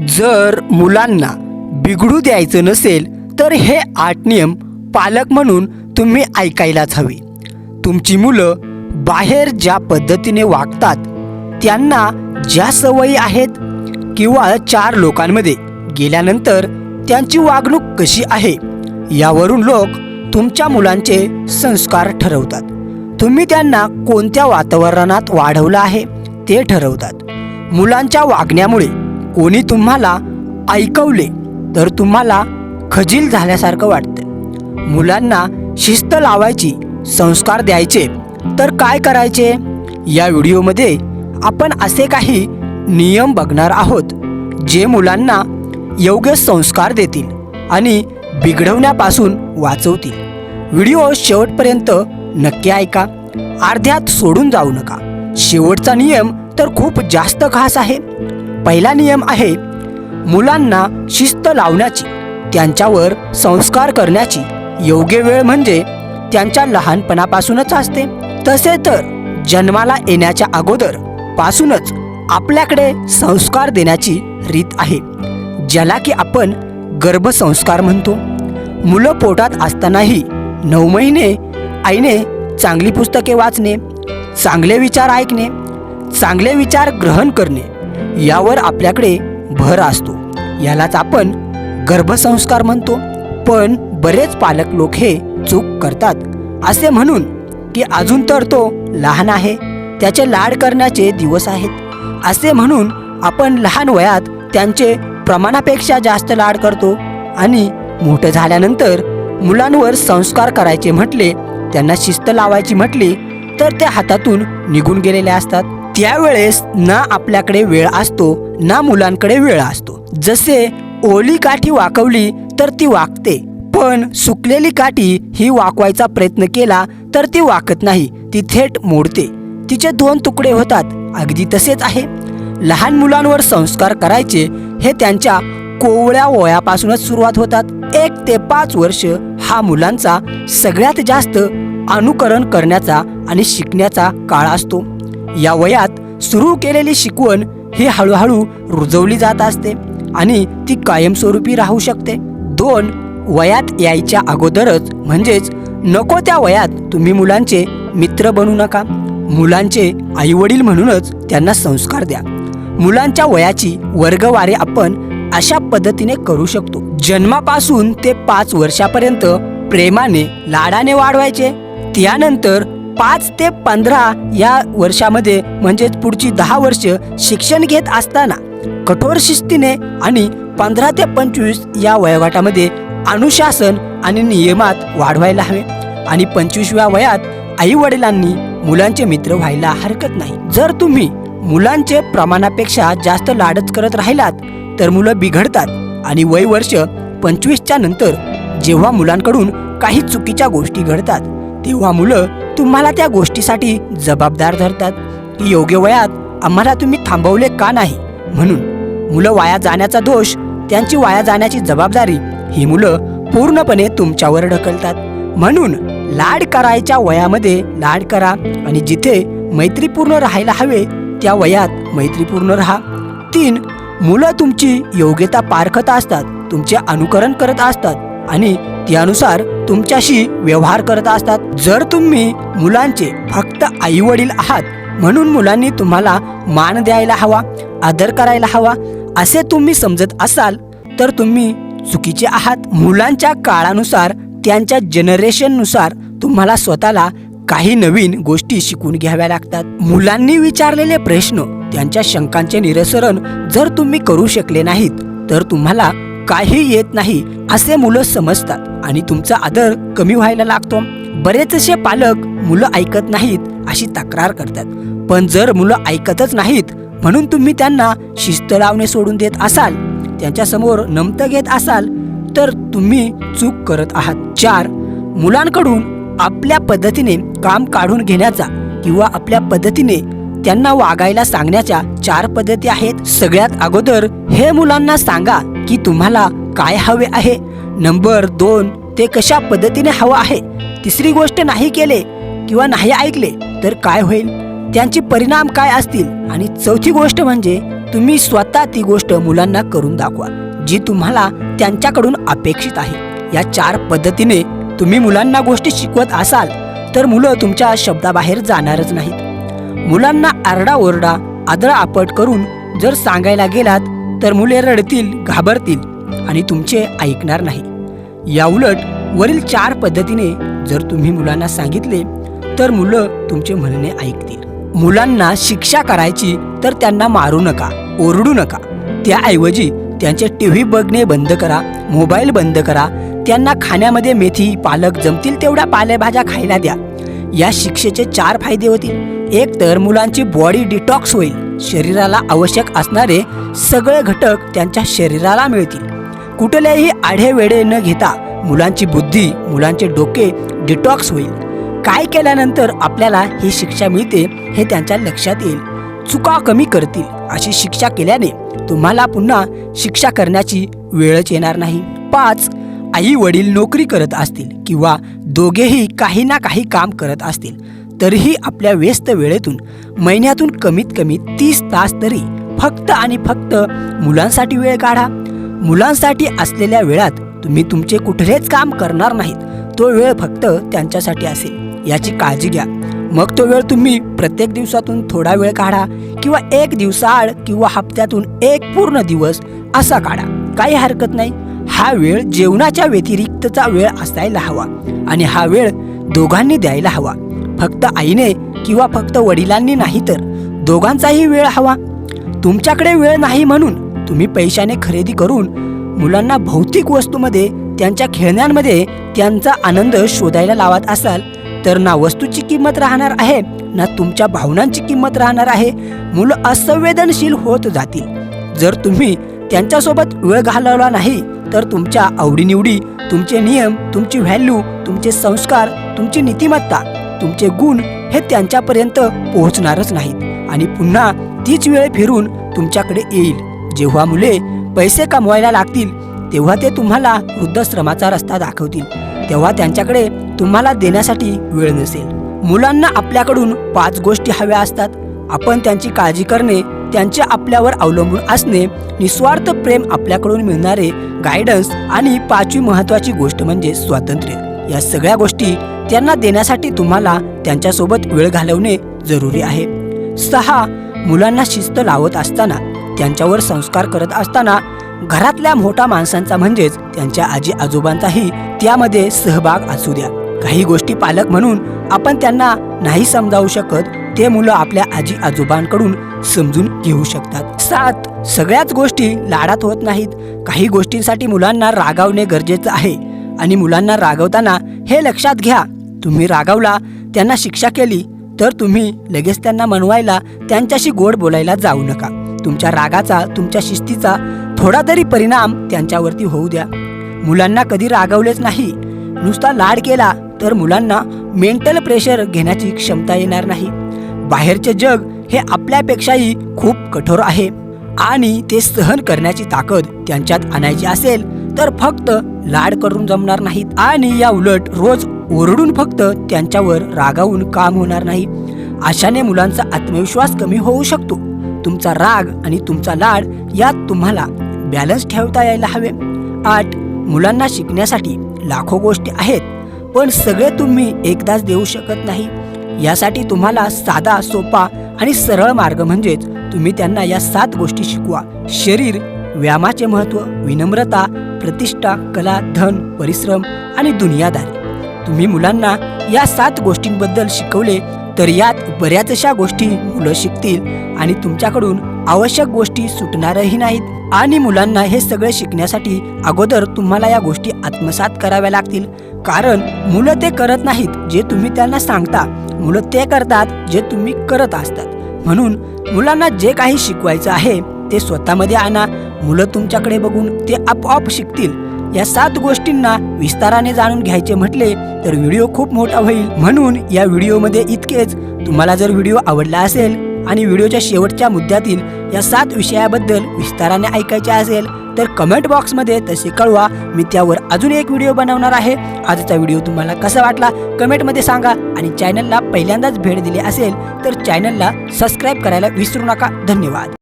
जर मुलांना बिघडू द्यायचं नसेल तर हे आठ नियम पालक म्हणून तुम्ही ऐकायलाच हवे. तुमची मुलं बाहेर ज्या पद्धतीने वागतात त्यांना ज्या सवयी आहेत किंवा चार लोकांमध्ये गेल्यानंतर त्यांची वागणूक कशी आहे यावरून लोक तुमच्या मुलांचे संस्कार ठरवतात. तुम्ही त्यांना कोणत्या वातावरणात वाढवलं आहे ते ठरवतात. मुलांच्या वागण्यामुळे कोणी तुम्हाला ऐकवले तर तुम्हाला खजील झाल्यासारखं वाटतं. मुलांना शिस्त लावायची संस्कार द्यायचे तर काय करायचे? या व्हिडिओमध्ये आपण असे काही नियम बघणार आहोत जे मुलांना योग्य संस्कार देतील आणि बिघडवण्यापासून वाचवतील. व्हिडिओ शेवटपर्यंत नक्की ऐका. अर्ध्यात सोडून जाऊ नका. शेवटचा नियम तर खूप जास्त खास आहे. पहिला नियम आहे मुलांना शिस्त लावण्याची त्यांच्यावर संस्कार करण्याची. योग्य वेळ म्हणजे त्यांच्या लहानपणापासूनच असते. तसे तर जन्माला येण्याच्या अगोदर पासूनच आपल्याकडे संस्कार देण्याची रीत आहे ज्याला की आपण गर्भसंस्कार म्हणतो. मुलं पोटात असतानाही नऊ महिने आईने चांगली पुस्तके वाचणे चांगले विचार ऐकणे चांगले विचार ग्रहण करणे यावर आपल्याकडे भर असतो. यालाच आपण गर्भसंस्कार म्हणतो. पण बरेच पालक लोक हे चूक करतात. असे म्हणून की अजून तर तो लहान आहे. त्याचे लाड करण्याचे दिवस आहेत. असे म्हणून आपण लहान वयात त्यांचे प्रमाणापेक्षा जास्त लाड करतो आणि मोठं झाल्यानंतर मुलांवर संस्कार करायचे म्हटले त्यांना शिस्त लावायची म्हटली तर ते हातातून निघून गेलेले असतात. त्यावेळेस ना आपल्याकडे वेळ असतो ना मुलांकडे वेळ असतो. जसे ओली काठी वाकवली तर ती वाकते पण सुकलेली काठी ही वाकवायचा प्रयत्न केला तर ती वाकत नाही ती थेट मोडते. तिचे दोन तुकडे होतात अगदी तसेच आहे. लहान मुलांवर संस्कार करायचे हे त्यांच्या कोवळ्या वयापासूनच सुरुवात होतात. एक ते पाच वर्ष हा मुलांचा सगळ्यात जास्त अनुकरण करण्याचा आणि शिकण्याचा काळ असतो. या वयात सुरू केलेली शिकवण ही हळूहळू रुजवली जात असते आणि ती कायमस्वरूपी राहू शकते. दोन वयात यायच्या अगोदरच म्हणजेच नको त्या वयात तुम्ही मुलांचे मित्र बनू नका. मुलांचे आईवडील म्हणूनच त्यांना संस्कार द्या. मुलांच्या वयाची वर्गवारी आपण अशा पद्धतीने करू शकतो. जन्मापासून ते पाच वर्षापर्यंत प्रेमाने लाडाने वाढवायचे. त्यानंतर पाच ते पंधरा या वर्षामध्ये म्हणजेच पुढची दहा वर्ष शिक्षण घेत असताना कठोर शिस्तीने आणि पंधरा ते पंचवीस या वयोगटामध्ये अनुशासन आणि नियमात वाढवायला हवे. आणि पंचवीसव्या वयात आई वडिलांनी मुलांचे मित्र व्हायला हरकत नाही. जर तुम्ही मुलांचे प्रमाणापेक्षा जास्त लाडच करत राहिलात तर मुलं बिघडतात आणि वय वर्ष पंचवीसच्या नंतर जेव्हा मुलांकडून काही चुकीच्या गोष्टी घडतात तेव्हा मुलं तुम्हाला त्या गोष्टीसाठी जबाबदार धरतात. की योग्य वयात आम्हाला तुम्ही थांबवले का नाही? म्हणून मुलं वाया जाण्याचा दोष त्यांची वाया जाण्याची जबाबदारी ही मुलं पूर्णपणे तुमच्यावर ढकलतात. म्हणून लाड करायच्या वयामध्ये लाड करा आणि जिथे मैत्रीपूर्ण राहायला हवे त्या वयात मैत्रीपूर्ण राहा. तीन मुलं तुमची योग्यता पारखत असतात तुमचे अनुकरण करत असतात आणि त्यानुसार तुमच्याशी व्यवहार करत असतात. जर तुम्ही मुलांचे फक्त आई वडील आहात म्हणून मुलांनी तुम्हाला मान द्यायला हवा आदर करायला हवा असे तुम्ही समजत असाल तर तुम्ही चुकीचे आहात. मुलांच्या काळानुसार त्यांच्या जनरेशननुसार तुम्हाला स्वतःला काही नवीन गोष्टी शिकून घ्याव्या लागतात. मुलांनी विचारलेले प्रश्न त्यांच्या शंकांचे निरसरण जर तुम्ही करू शकले नाहीत तर तुम्हाला काही येत नाही असे मुलं समजतात. आणि तुमचा आदर कमी व्हायला लागतो. बरेचसे पालक मुलं ऐकत नाहीत अशी तक्रार करतात. पण जर मुलं ऐकतच नाहीत म्हणून तुम्ही त्यांना शिस्त लावणे सोडून देत असाल त्यांच्यासमोर नमतं घेत असाल तर तुम्ही चूक करत आहात. चार मुलांकडून आपल्या पद्धतीने काम काढून घेण्याचा किंवा आपल्या पद्धतीने त्यांना वागायला सांगण्याच्या चार पद्धती आहेत. सगळ्यात अगोदर हे मुलांना सांगा की तुम्हाला काय हवे आहे? नंबर दोन ते कशा पद्धतीने हवं आहे? तिसरी गोष्ट नाही केले किंवा नाही ऐकले तर काय होईल? त्यांचे परिणाम काय असतील? आणि चौथी गोष्ट म्हणजे तुम्ही स्वतः ती गोष्ट मुलांना करून दाखवा जी तुम्हाला त्यांच्याकडून अपेक्षित आहे. या चार पद्धतीने तुम्ही मुलांना गोष्टी शिकवत असाल तर मुलं तुमच्या शब्दाबाहेर जाणारच नाहीत. मुलांना आरडाओरडा आदळ आपट करून जर सांगायला गेलात तर मुले रडतील घाबरतील आणि तुमचे ऐकणार नाही. याउलट वरील चार पद्धतीने जर तुम्ही मुलांना सांगितले तर मुलं तुमचे म्हणणे ऐकतील. मुलांना शिक्षा करायची तर त्यांना मारू नका ओरडू नका. त्याऐवजी त्यांचे टी व्ही बघणे बंद करा मोबाईल बंद करा. त्यांना खाण्यामध्ये मेथी पालक जमतील तेवढ्या पालेभाज्या खायला द्या. या शिक्षेचे चार फायदे होतील. एक तर मुलांची बॉडी डिटॉक्स होईल. शरीराला आवश्यक असणारे सगळे घटक त्यांच्या शरीराला मिळतील. कुठल्याही आढेवेढे न घेता मुलांची बुद्धी मुलांचे डोके डिटॉक्स होईल. काय केल्यानंतर आपल्याला ही शिक्षा मिळते हे त्यांच्या लक्षात येईल. चुका कमी करतील अशी शिक्षा केल्याने तुम्हाला पुन्हा शिक्षा करण्याची वेळच येणार नाही. पाच आई वडील नोकरी करत असतील किंवा दोघेही काही ना काही काम करत असतील. तरीही आपल्या व्यस्त वेळेतून महिन्यातून कमीत कमी तीस तास तरी फक्त आणि फक्त मुलांसाठी वेळ काढा. मुलांसाठी असलेल्या वेळात तुम्ही तुमचे कुठलेच काम करणार नाहीत. तो वेळ फक्त त्यांच्यासाठी असेल. याची काळजी घ्या. मग तो वेळ तुम्ही प्रत्येक दिवसातून थोडा वेळ काढा किंवा एक दिवसाआड किंवा हप्त्यातून एक पूर्ण दिवस असा काढा. काही हरकत नाही. हा वेळ जेवणाच्या व्यतिरिक्तचा वेळ असायला हवा आणि हा वेळ दोघांनी द्यायला हवा. फक्त आईने किंवा फक्त वडिलांनी नाही तर दोघांचाही वेळ हवा. तुमच्याकडे वेळ नाही म्हणून तुम्ही पैशाने खरेदी करून मुलांना भौतिक वस्तूमध्ये त्यांच्या खेळण्यांमध्ये त्यांचा आनंद शोधायला लावत असाल तर ना वस्तूची किंमत राहणार आहे ना तुमच्या भावनांची किंमत राहणार आहे. मुलं असंवेदनशील होत जातील. जर तुम्ही त्यांच्यासोबत वेळ घालवला नाही तर तुमच्या आवडीनिवडी तुमचे नियम तुमची व्हॅल्यू तुमचे संस्कार तुमची नीतिमत्ता तुमचे गुण हे त्यांच्यापर्यंत पोहोचणारच नाहीत. आणि पुन्हा तीच वेळ फिरून तुमच्याकडे येईल. जेव्हा मुले पैसे कमवायला लागतील तेव्हा ते तुम्हाला वृद्धाश्रमाचा रस्ता दाखवतील. तेव्हा त्यांच्याकडे तुम्हाला देण्यासाठी वेळ नसेल. मुलांना आपल्याकडून पाच गोष्टी हव्या असतात. आपण त्यांची काळजी करणे त्यांचे आपल्यावर अवलंबून असणे निस्वार्थ प्रेम आपल्याकडून मिळणारे गायडन्स आणि पाचवी महत्वाची गोष्ट म्हणजे स्वातंत्र्य. या सगळ्या गोष्टी त्यांना देण्यासाठी तुम्हाला त्यांच्यासोबत वेळ घालवणे जरुरी आहे. सहा मुलांना शिस्त लावत असताना त्यांच्यावर संस्कार करत असताना घरातल्या मोठ्या माणसांचा म्हणजेच त्यांच्या आजी आजोबांचाही त्यामध्ये सहभाग असू द्या. काही गोष्टी पालक म्हणून आपण त्यांना नाही समजावू शकत ते मुलं आपल्या आजी आजोबांकडून समजून घेऊ शकतात. सात सगळ्याच गोष्टी लाडात होत नाहीत. काही गोष्टींसाठी मुलांना रागावणे गरजेचं आहे आणि मुलांना रागवताना हे लक्षात घ्या तुम्ही रागावला त्यांना शिक्षा केली तर तुम्ही लगेच त्यांना मनवायला त्यांच्याशी गोड बोलायला जाऊ नका. तुमच्या रागाचा तुमच्या शिस्तीचा थोडा तरी परिणाम त्यांच्यावरती होऊ द्या. मुलांना कधी रागवलेच नाही. नुसता लाड केला तर मुलांना मेंटल प्रेशर घेण्याची क्षमता येणार नाही. बाहेरचे जग हे आपल्यापेक्षाही खूप कठोर आहे आणि ते सहन करण्याची ताकद त्यांच्यात आणायची असेल तर फक्त लाड करून जमणार नाहीत. आणि या उलट रोज ओरडून फक्त त्यांच्यावर रागावून काम होणार नाही. अशाने मुलांचा आत्मविश्वास कमी होऊ शकतो. तुमचा राग आणि तुमचा लाड यात तुम्हाला बॅलन्स ठेवता यायला हवे. आठ मुलांना शिकण्यासाठी लाखो गोष्टी आहेत पण सगळे तुम्ही एकदाच देऊ शकत नाही. यासाठी तुम्हाला साधा सोपा आणि सरळ मार्ग म्हणजेच तुम्ही त्यांना या सात गोष्टी शिकवा. शरीर व्यायामाचे महत्त्व विनम्रता प्रतिष्ठा कला धन परिश्रम आणि दुनियादारी. तुम्ही मुलांना या सात गोष्टींबद्दल शिकवले तर यात बऱ्याचशा गोष्टी मुलं शिकतील आणि तुमच्याकडून आवश्यक गोष्टी सुटणारही नाहीत. आणि मुलांना हे सगळे शिकण्यासाठी अगोदर तुम्हाला या गोष्टी आत्मसात कराव्या लागतील. कारण मुलं ते करत नाहीत जे तुम्ही त्यांना सांगता. मुलं ते करतात जे तुम्ही करत असतात. म्हणून मुलांना जे काही शिकवायचं आहे ते स्वतःमध्ये आणा. मुलं तुमच्याकडे बघून ते आपोआप शिकतील. या सात गोष्टींना विस्ताराने जाणून घ्यायचे म्हटले तर व्हिडिओ खूप मोठा होईल. म्हणून या व्हिडिओमध्ये इतकेच. तुम्हाला जर व्हिडिओ आवडला असेल आणि व्हिडिओच्या शेवटच्या मुद्द्यातील या सात विषयाबद्दल विस्ताराने ऐकायचे असेल तर कमेंट बॉक्समध्ये तसे कळवा. मी त्यावर अजून एक व्हिडिओ बनवणार आहे. आजचा व्हिडिओ तुम्हाला कसा वाटला कमेंटमध्ये सांगा. आणि चॅनलला पहिल्यांदाच भेट दिली असेल तर चॅनलला सबस्क्राईब करायला विसरू नका. धन्यवाद.